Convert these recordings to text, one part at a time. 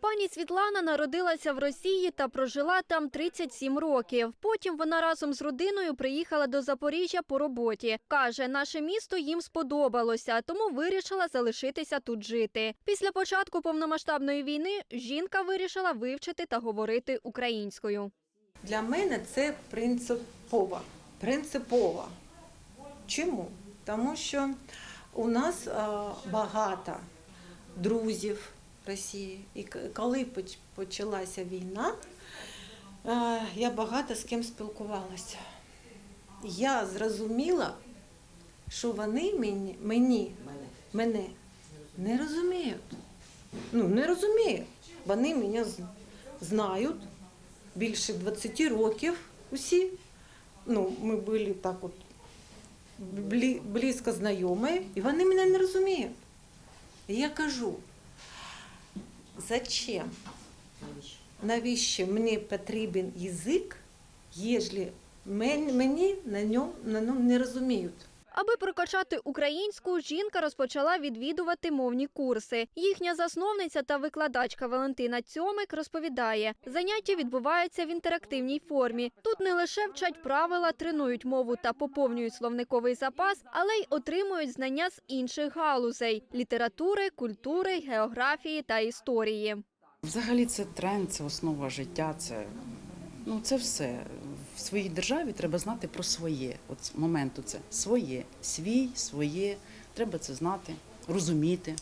Пані Світлана народилася в Росії та прожила там 37 років. Потім вона разом з родиною приїхала до Запоріжжя по роботі. Каже, наше місто їм сподобалося, тому вирішила залишитися тут жити. Після початку повномасштабної війни жінка вирішила вивчити та говорити українською. Для мене це принципово. Принципово. Чому? Тому що у нас е, багато друзів Росії. І коли почалася війна, е, я багато з ким спілкувалася. Я зрозуміла, що вони мені, мені мене не розуміють. Ну, не розуміють. Вони мене знають більше 20 років усі. Ну, ми були так от близько знайомі, і вони мене не розуміють. І я кажу, зачем? Навіщо мені потрібен язик, якщо мені на ньому, на ньому не розуміють? Аби прокачати українську, жінка розпочала відвідувати мовні курси. Їхня засновниця та викладачка Валентина Цьомик розповідає, заняття відбуваються в інтерактивній формі. Тут не лише вчать правила, тренують мову та поповнюють словниковий запас, але й отримують знання з інших галузей літератури, культури, географії та історії. Взагалі це тренд, це основа життя, це, ну, це все. В своїй державі треба знати про своє. От моменту це своє, свій, своє. Треба це знати, розуміти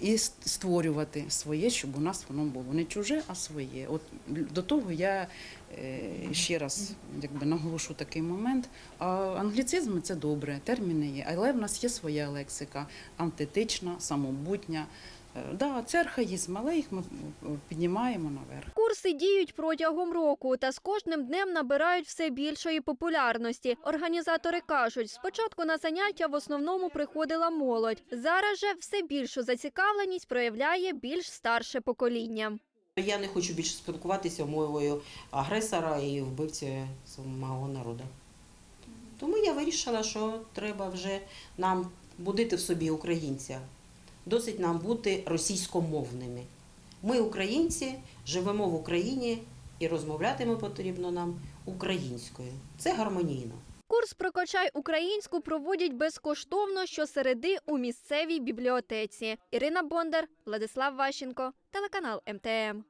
і створювати своє, щоб у нас воно було не чуже, а своє. От до того я е, ще раз якби наголошу такий момент. А англіцизми це добре, терміни є, але в нас є своя лексика, антитична, самобутня. Е, Да, це архаїзм, але їх ми е, піднімаємо наверх. Курси діють протягом року та з кожним днем набирають все більшої популярності. Організатори кажуть, спочатку на заняття в основному приходила молодь. Зараз же все більшу зацікавленість проявляє більш старше покоління. Я не хочу більше спілкуватися мовою агресора і вбивці мого народу. Тому я вирішила, що треба вже нам будити в собі українця. Досить нам бути російськомовними. Ми, українці, живемо в Україні і розмовляти ми потрібно нам українською. Це гармонійно. Курс «Прокачай українську» проводять безкоштовно щосереди у місцевій бібліотеці. Ірина Бондар, Владислав Ващенко, телеканал МТМ.